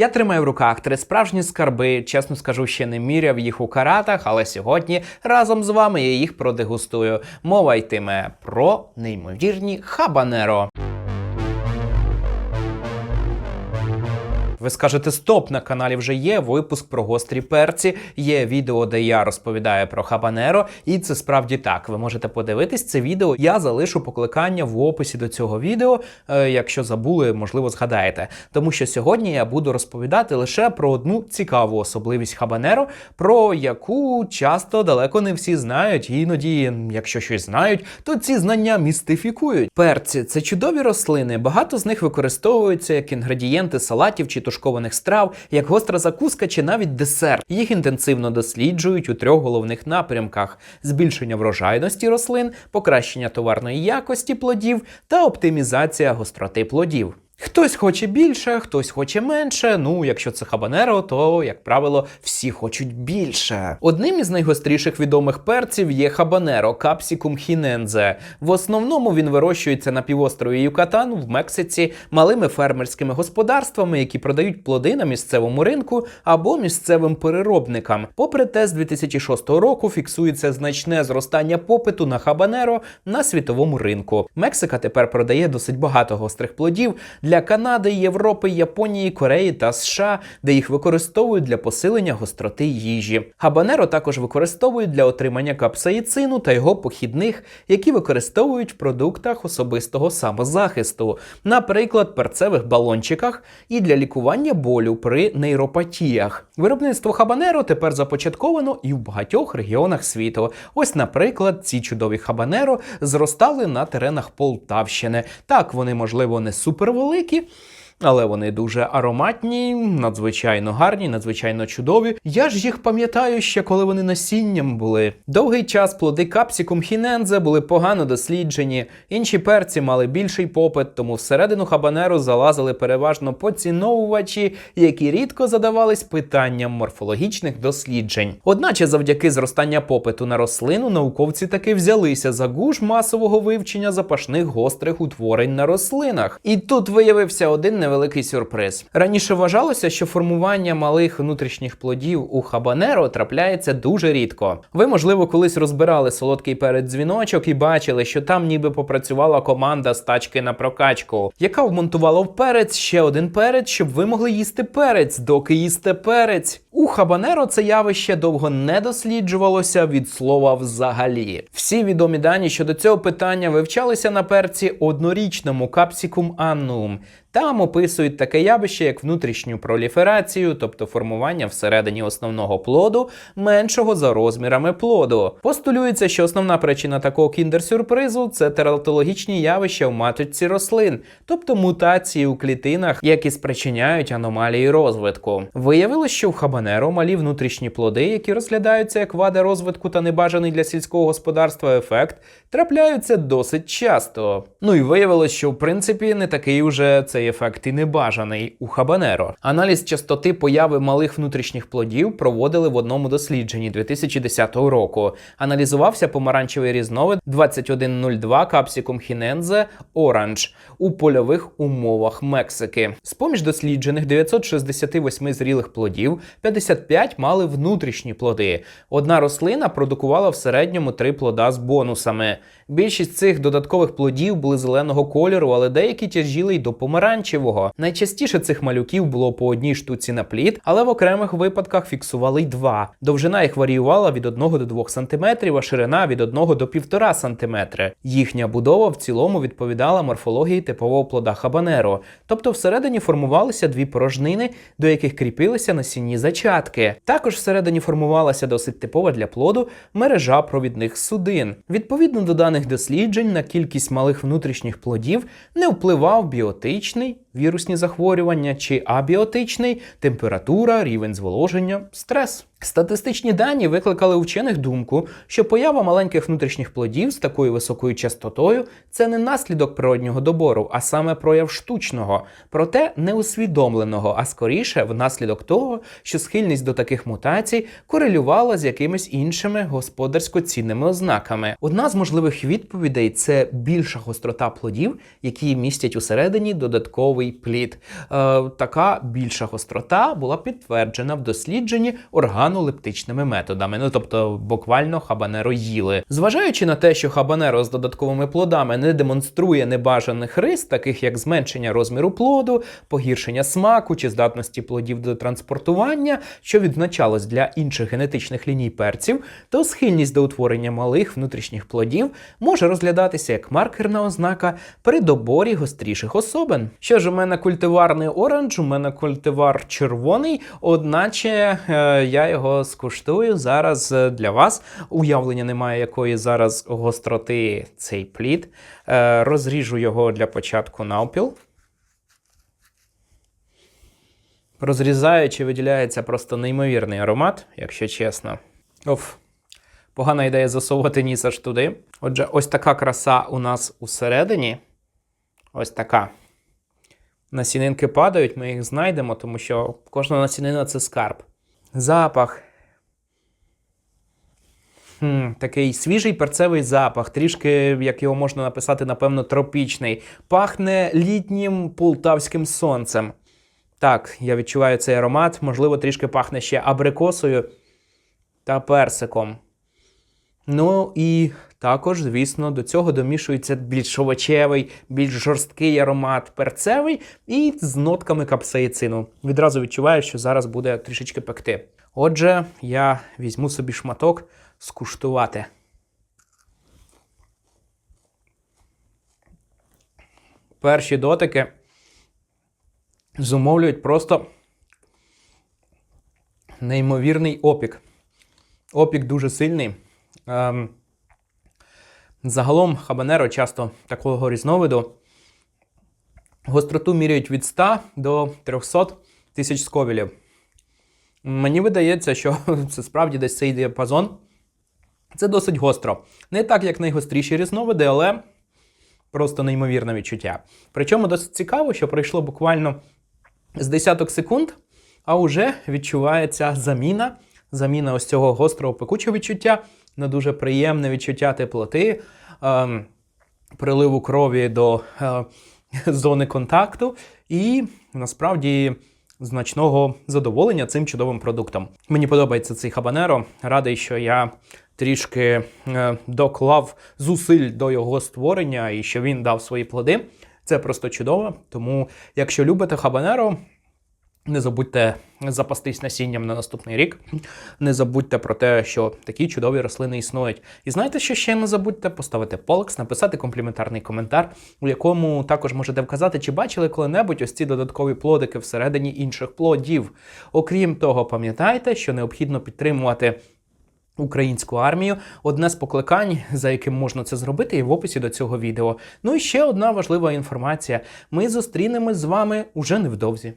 Я тримаю в руках три справжні скарби. Чесно скажу, ще не міряв їх у каратах, але сьогодні разом з вами я їх продегустую. Мова йтиме про неймовірні хабанеро. Ви скажете, стоп, на каналі вже є випуск про гострі перці, є відео, де я розповідаю про хабанеро, і це справді так. Ви можете подивитись це відео. Я залишу покликання в описі до цього відео. е, якщо забули, можливо, згадаєте. Тому що сьогодні я буду розповідати лише про одну цікаву особливість хабанеро, про яку часто далеко не всі знають. Іноді, якщо щось знають, то ці знання містифікують. Перці це чудові рослини. Багато з них використовуються як інгредієнти салатів чи тушкованих страв, як гостра закуска чи навіть десерт. Їх інтенсивно досліджують у трьох головних напрямках: збільшення врожайності рослин, покращення товарної якості плодів та оптимізація гостроти плодів. Хтось хоче більше, хтось хоче менше. Ну, якщо це хабанеро, то, як правило, всі хочуть більше. Одним із найгостріших відомих перців є хабанеро капсікум хінензе. В основному він вирощується на півострові Юкатан в Мексиці малими фермерськими господарствами, які продають плоди на місцевому ринку або місцевим переробникам. Попри те, з 2006 року фіксується значне зростання попиту на хабанеро на світовому ринку. Мексика тепер продає досить багато гострих плодів для Канади, Європи, Японії, Кореї та США, де їх використовують для посилення гостроти їжі. Хабанеро також використовують для отримання капсаїцину та його похідних, які використовують в продуктах особистого самозахисту, наприклад, перцевих балончиках і для лікування болю при нейропатіях. Виробництво хабанеро тепер започатковано і в багатьох регіонах світу. Ось, наприклад, ці чудові хабанеро зростали на теренах Полтавщини. Так, вони, можливо, не aqui. Але вони дуже ароматні, надзвичайно гарні, надзвичайно чудові. Я ж їх пам'ятаю ще коли вони насінням були. Довгий час плоди капсікум хінензе були погано досліджені. Інші перці мали більший попит, тому всередину хабанеру залазили переважно поціновувачі, які рідко задавались питанням морфологічних досліджень. Одначе, завдяки зростання попиту на рослину, науковці таки взялися за гуш масового вивчення запашних гострих утворень на рослинах. І тут виявився один невеликий сюрприз. Раніше вважалося, що формування малих внутрішніх плодів у хабанеро трапляється дуже рідко. Ви, можливо, колись розбирали солодкий перед дзвіночок і бачили, що там ніби попрацювала команда з тачки на прокачку, яка вмонтувала в перець ще один перець, щоб ви могли їсти перець, доки їсте перець. У хабанеро це явище довго не досліджувалося від слова взагалі. Всі відомі дані щодо цього питання вивчалися на перці однорічному капсікум аннум. Там описують таке явище, як внутрішню проліферацію, тобто формування всередині основного плоду, меншого за розмірами плоду. Постулюється, що основна причина такого кіндер-сюрпризу це тератологічні явища в маточці рослин, тобто мутації у клітинах, які спричиняють аномалії розвитку. Виявилось, що в хабанеро малі внутрішні плоди, які розглядаються як вади розвитку та небажаний для сільського господарства ефект, трапляються досить часто. Ну і виявилось, що в принципі не такий уже цей ефект і небажаний у хабанеро. Аналіз частоти появи малих внутрішніх плодів проводили в одному дослідженні 2010 року. Аналізувався помаранчевий різновид 2102 капсікум хінензе оранж у польових умовах Мексики. З поміж досліджених 968 зрілих плодів 55 мали внутрішні плоди. Одна рослина продукувала в середньому три плода з бонусами. Більшість цих додаткових плодів були зеленого кольору, але деякі тяжіли й до помаранчевого. Найчастіше цих малюків було по одній штуці на плід, але в окремих випадках фіксували й два. Довжина їх варіювала від 1 до 2 см, а ширина від 1 до 1,5 см. Їхня будова в цілому відповідала морфології типового плода хабанеро, тобто всередині формувалися дві порожнини, до яких кріпилися насінні зачатки. Також всередині формувалася досить типова для плоду мережа провідних судин. Відповідно до даних досліджень на кількість малих внутрішніх плодів не впливав біотичний, вірусні захворювання чи абіотичний, температура, рівень зволоження, стрес. Статистичні дані викликали у вчених думку, що поява маленьких внутрішніх плодів з такою високою частотою це не наслідок природнього добору, а саме прояв штучного, проте не усвідомленого, а скоріше внаслідок того, що схильність до таких мутацій корелювала з якимись іншими господарсько цінними ознаками. Одна з можливих відповідей це більша гострота плодів, які містять усередині додатковий плід. Е, така більша гострота була підтверджена в дослідженні органолептичними методами. Ну тобто, буквально хабанеро їли. Зважаючи на те, що хабанеро з додатковими плодами не демонструє небажаних рис, таких як зменшення розміру плоду, погіршення смаку чи здатності плодів до транспортування, що відзначалось для інших генетичних ліній перців, то схильність до утворення малих внутрішніх плодів може розглядатися як маркерна ознака при доборі гостріших особин. Що ж, у мене культиварний оранж, у мене культивар червоний, одначе е, я його скуштую зараз е, для вас. Уявлення немає, якої зараз гостроти цей плід. Е, розріжу його для початку навпіл. Розрізаючи, виділяється просто неймовірний аромат, якщо чесно. Оф, погана ідея засовувати ніс аж туди. Отже, ось така краса у нас усередині. Ось така. Насінинки падають, ми їх знайдемо, тому що кожна насінина це скарб. Запах. Хм, такий свіжий перцевий запах, трішки, як його можна написати, напевно, тропічний. Пахне літнім полтавським сонцем. Так, я відчуваю цей аромат, можливо, трішки пахне ще абрикосою та персиком. Ну і також, звісно, до цього домішується більш овочевий, більш жорсткий аромат перцевий і з нотками капсаїцину. Відразу відчуваю, що зараз буде трішечки пекти. Отже, я візьму собі шматок скуштувати. Перші дотики зумовлюють просто неймовірний опік. Опік дуже сильний. Ем, загалом хабанеро часто такого різновиду гостроту міряють від 100 до 300 тисяч сковілів. Мені видається, що це справді десь цей діапазон. Це досить гостро. Не так, як найгостріші різновиди, але просто неймовірне відчуття. Причому досить цікаво, що пройшло буквально з десяток секунд, а вже відчувається заміна. Заміна ось цього гострого пекучого відчуття на дуже приємне відчуття теплоти, ем, приливу крові до е, зони контакту, і насправді значного задоволення цим чудовим продуктом. Мені подобається цей хабанеро. Радий, що я трішки е, доклав зусиль до його створення і що він дав свої плоди. Це просто чудово. Тому, якщо любите хабанеро, не забудьте запастись насінням на наступний рік. Не забудьте про те, що такі чудові рослини існують. І знаєте, що ще не забудьте поставити полекс, написати компліментарний коментар, у якому також можете вказати, чи бачили коли-небудь ось ці додаткові плодики всередині інших плодів. Окрім того, пам'ятайте, що необхідно підтримувати. Українську армію одне з покликань, за яким можна це зробити, є в описі до цього відео. Ну і ще одна важлива інформація: ми зустрінемось з вами уже невдовзі.